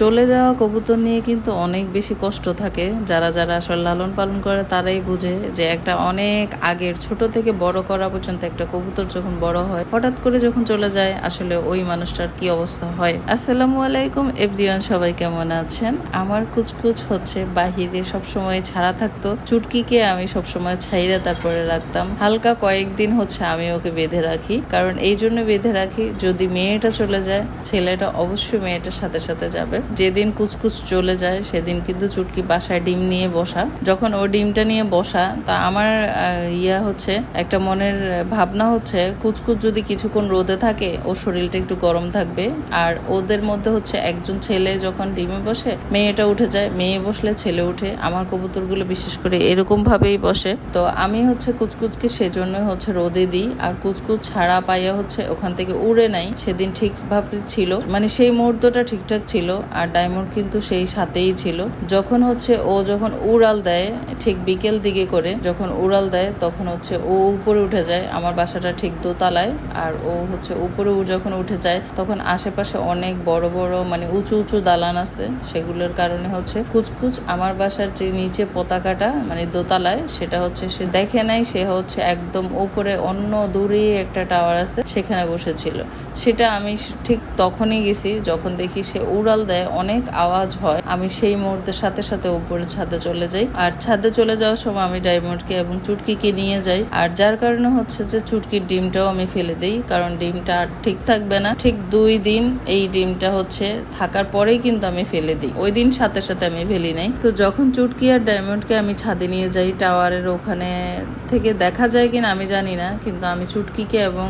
চলে যাওয়া কবুতর নিয়ে কিন্তু অনেক বেশি কষ্ট থাকে। যারা যারা আসলে লালন পালন করে তারাই বুঝে যে একটা অনেক আগের ছোট থেকে বড় করা পর্যন্ত একটা কবুতর যখন বড় হয়, হঠাৎ করে যখন চলে যায় আসলে ওই মানুষটার কি অবস্থা হয়। আসসালামু আলাইকুম এভরিওয়ান, সবাই কেমন আছেন? আমার কুচকুচ হচ্ছে বাহিরে সবসময় ছাড়া থাকতো, চুটকিকে আমি সবসময় ছাইরে তারপরে রাখতাম। হালকা কয়েকদিন হচ্ছে আমি ওকে বেঁধে রাখি। কারণ এই জন্য বেঁধে রাখি, যদি মেয়েটা চলে যায়, ছেলেটা অবশ্যই মেয়েটার সাথে সাথে যাবে। যেদিন কুচকুচ চলে যায়, সেদিন কিন্তু চুটকি বাসায় ডিম নিয়ে বসা। যখন ও ডিমটা নিয়ে বসা, তা আমার ইয়া হচ্ছে, একটা মনের ভাবনা হচ্ছে কুচকুচ যদি কিছুক্ষণ রোদে থাকে, ওর শরীরটা একটু গরম থাকবে। আর ওদের মধ্যে হচ্ছে একজন ছেলে যখন ডিমে বসে, মেয়েটা উঠে যায়, মেয়ে বসলে ছেলে উঠে। আমার কবুতরগুলো বিশেষ করে এরকম ভাবেই বসে। তো আমি হচ্ছে কুচকুচকে সেজন্য হচ্ছে রোদে দিই। আর কুচকুচ ছাড়া পাইয়া হচ্ছে ওখান থেকে উড়ে নাই সেদিন ঠিকভাবে ছিল মানে সেই মুহূর্তটা ঠিকঠাক ছিল। আর ডায়মন্ড কিন্তু সেই সাথেই ছিল। যখন হচ্ছে ও যখন উড়াল দেয়, ঠিক বিকেল দিকে করে, যখন উড়াল দেয়, তখন হচ্ছে ও উপরে উঠে যায়, আমার বাসাটা ঠিক দোতলায়। আর ও হচ্ছে উপরে যখন উঠে যায়, তখন আশেপাশে অনেক বড় বড় মানে উঁচু উঁচু দালান আছে। সেগুলোর কারণে হচ্ছে কুচকুচ আমার বাসার যে নিচে পতাকাটা মানে দোতলায়, সেটা হচ্ছে সে দেখে নাই, সে হচ্ছে একদম উপরে অন্য দূরে একটা টাওয়ার আছে, সেখানে বসেছিল। সেটা আমি ঠিক তখনই গেছি, যখন দেখি সে উড়াল দেয় অনেক আওয়াজ হয়, আমি সেই মুহূর্তের সাথে সাথে উপরে ছাদে চলে যাই। আর ছাদে চলে যাওয়ার সময় আমি ডায়মন্ডকে এবং চুটকিকে নিয়ে যাই। আর যার কারণে হচ্ছে যে চুটকির ডিমটাও আমি ফেলে দিই, কারণ ডিমটা ঠিক থাকবে না। ঠিক দুই দিন এই ডিমটা হচ্ছে থাকার পরেই কিন্তু আমি ফেলে দিই। ওই দিন সাথে সাথে আমি ফেলি নাই। তো যখন চুটকি আর ডায়মন্ডকে আমি ছাদে নিয়ে যাই, টাওয়ারের ওখানে থেকে দেখা যায় কিনা আমি জানি না, কিন্তু আমি চুটকিকে এবং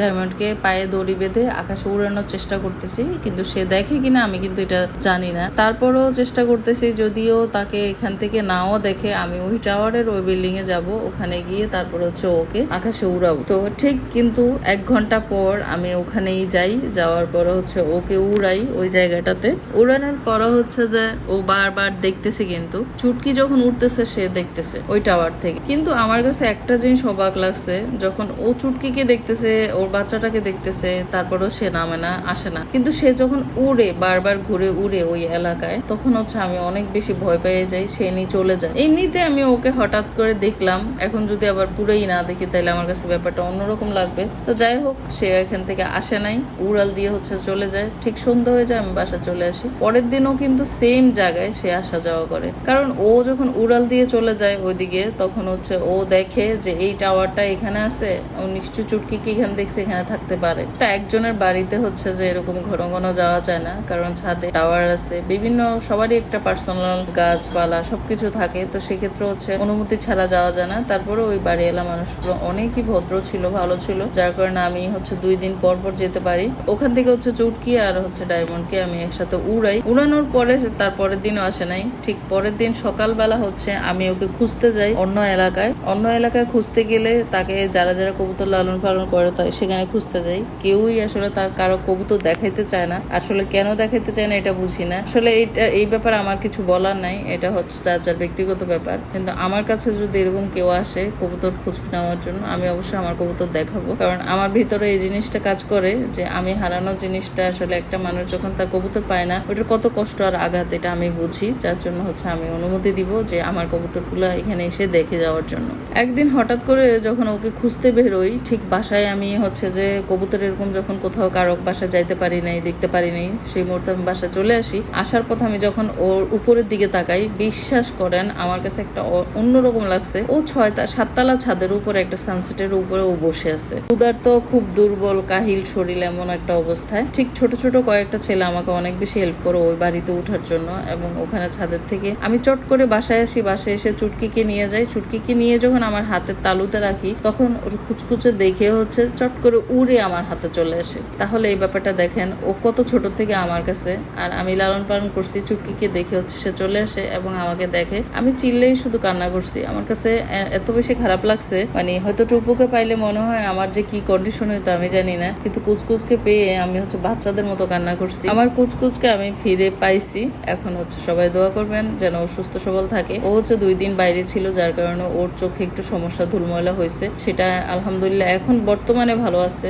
ডায়মন্ডকে পায়ে দড়ি বেঁধে আকাশে উড়ানোর চেষ্টা করতেছি, কিন্তু সে দেখে কিনা আমি কিন্তু এটা জানি না। তারপরেও চেষ্টা করতেছি যদিও তাকে এখান থেকে নাও দেখে আমি ওই টাওয়ারের ওই বিল্ডিং এ যাব, ওখানে গিয়ে তারপর হচ্ছে ওকে আকাশে উড়াবো। তো ঠিক কিন্তু এক ঘণ্টা পর আমি ওখানেই যাই, যাওয়ার পর হচ্ছে ওকে উড়াই ওই জায়গাটাতে। উড়ানোর পর হচ্ছে যে ও বারবার দেখতেছে কিন্তু, চুটকি যখন উঠতেছে সে দেখতেছে ওই টাওয়ার থেকে। কিন্তু আমার কাছে একটা জিনিস অবাক লাগছে, যখন ও চুটকিকে দেখতেছে, ওর বাচ্চাটাকে দেখতেছে, তারপরও সে নামে না, আসে না। কিন্তু সে যখন উড়ে বারবার ঘুরে উড়ে ওই এলাকায়, তখন হচ্ছে আমি অনেক বেশি ভয় পেয়ে যাই, সে নিয়ে চলে যায়। এমনিতে আমি ওকে হঠাৎ করে দেখলাম, এখন যদি আবার পুরোই না দেখি তাহলে আমার কাছে ব্যাপারটা অন্যরকম লাগবে। তো যাই হোক, সে এখান থেকে আসে নাই, উড়াল দিয়ে হচ্ছে চলে যায়। ঠিক সন্ধ্যা হয়ে যায়, আমি বাসা চলে আসি। পরের দিনও কিন্তু সেম জায়গায় সে আসা যাওয়া করে। কারণ ও যখন উড়াল দিয়ে চলে যায় ওইদিকে, তখন হচ্ছে ও দেখে যে এই টাওয়ারটা এখানে আছে, ও নিশ্চয় চুটকি কি এখানে দেখছে, এখানে থাকতে পারে। তা একজনের বাড়িতে হচ্ছে যে এরকম ঘন ঘন যাওয়া যায় না, কারণ ছাদে টাওয়ার আছে। বিভিন্ন সবারই একটা পার্সোনাল গাছপালা সবকিছু থাকে। তো সেক্ষেত্রে হচ্ছে অনুমতি ছাড়া যাওয়া যায় না। তারপরে ওই বাড়ি এলা মানুষগুলো অনেকই ভদ্র ছিল, ভালো ছিল। যার কারণে আমি হচ্ছে দুই দিন পর পর যেতে পারি। ওখান থেকে হচ্ছে চুটকি আর হচ্ছে ডায়মন্ডকে আমি একসাথে উড়াই। উড়ানোর পরে তার পরের দিনও আসে নাই। ঠিক পরের দিন সকালবেলা হচ্ছে আমি ওকে খুঁজতে যাই অন্য এলাকায়। অন্য এলাকায় খুঁজতে গেলে তাকে যারা যারা কবুতর লালন পালন করে সেখানে খুঁজতে যাই। কেউই আসলে তার কারও কবুতর দেখাইতে চায় না। আসলে কেন দেখাইতে চায় না এটা বুঝি না। আসলে এইটা, এই ব্যাপারে আমার কিছু বলার নাই। এটা হচ্ছে যার যার ব্যক্তিগত ব্যাপার। কিন্তু আমার কাছে যদি এরকম কেউ আসে কবুতর খোঁজ নেওয়ার জন্য, আমি অবশ্যই আমার কবুতর দেখাবো। কারণ আমার ভিতরে এই জিনিসটা কাজ করে যে আমি হারানো জিনিসটা আসলে একটা মানুষ যখন তার কবুতর পায় না, ওটার কত কষ্ট আর আঘাত, এটা আমি বুঝি। যার জন্য হচ্ছে আমি অনুমতি দিব যে আমার কবুতরগুলো এখানে এসে দেখে যাওয়ার জন্য। একদিন হঠাৎ করে যখন ওকে খুঁজতে বেরোই, ঠিক বাসায় আমি হচ্ছে যে কবুতর এরকম যখন কোথাও কারক বাসায় যাইতে পারি নাই, দেখতে পারি নাই, সেই মুহূর্তে আমি বাসায় চলে আসি। আসার পথে আমি যখন ওর উপরের দিকে তাকাই, বিশ্বাস করেন আমার কাছে একটা অন্যরকম লাগছে। ও ছয়টা সাততলা ছাদের উপরে একটা সানসেটের উপরে ও বসে আছে। উদার তো খুব দুর্বল, কাহিল শরীর এমন একটা অবস্থায়। ঠিক ছোট ছোট কয়েকটা ছেলে আমাকে অনেক বেশি হেল্প করে ওই বাড়িতে ওঠার জন্য এবং ওখানে ছাদের থেকে আমি চট করে বাসায় আসি। বাসায় এসে চুটকিকে নিয়ে যাই। চুটকিকে নিয়ে যখন আমার হাতের তালুতে রাখি, তখন ওর কুচকুচে দেখে হচ্ছে চট করে উড়ে আমার হাতে চলে আসে। তাহলে এই ব্যাপারটা দেখেন, ও কত ছোট থেকে আমার কাছে আর আমি লালন পালন করছি, চুটকিকে দেখে হচ্ছে সে চলে আসে এবং আমাকে দেখে। আমি চিল্লেই শুধু কান্না করছি। আমার কাছে এত বেশি খারাপ লাগছে মানে হয়তো টুপুকে পাইলে মনে হয় আমার যে কি কন্ডিশন হতো আমি জানি না, কিন্তু কুচকুচকে পেয়ে আমি হচ্ছে বাচ্চাদের মতো কান্না করছি। আমার কুচকুচকে আমি ফিরে পাইছি। এখন হচ্ছে সবাই দোয়া করবেন যেন ও সুস্থ সবল থাকে। ও হচ্ছে দুই দিন বাইরে ছিল, যার কারণে ওর চোখে একটু সমস্যা ধুলময়লা হয়েছে। সেটা আলহামদুলিল্লাহ এখন বর্তমানে ভালো আছে।